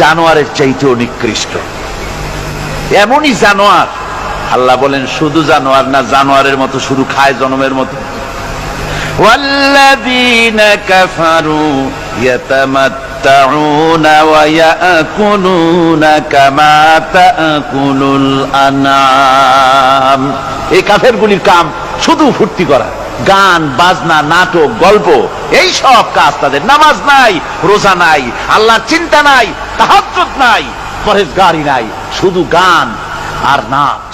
জানোয়ারের চাইতেও নিকৃষ্ট এমনই জানোয়ার আল্লাহ বলেন শুধু জানোয়ার না জানোয়ারের মতো শুধু খায় জনমের মতো والذين كفروا يتمتعون ويأكلون كما تأكل الأنعام এই কাফেরগুলির কাম শুধু ফুর্তি করা গান বাজনা নাটক গল্প এই সব কাজ তাদের নামাজ নাই রোজা নাই আল্লাহর চিন্তা নাই তাহাজ্জুদ নাই পরেজগারি নাই শুধু গান আর নাচ।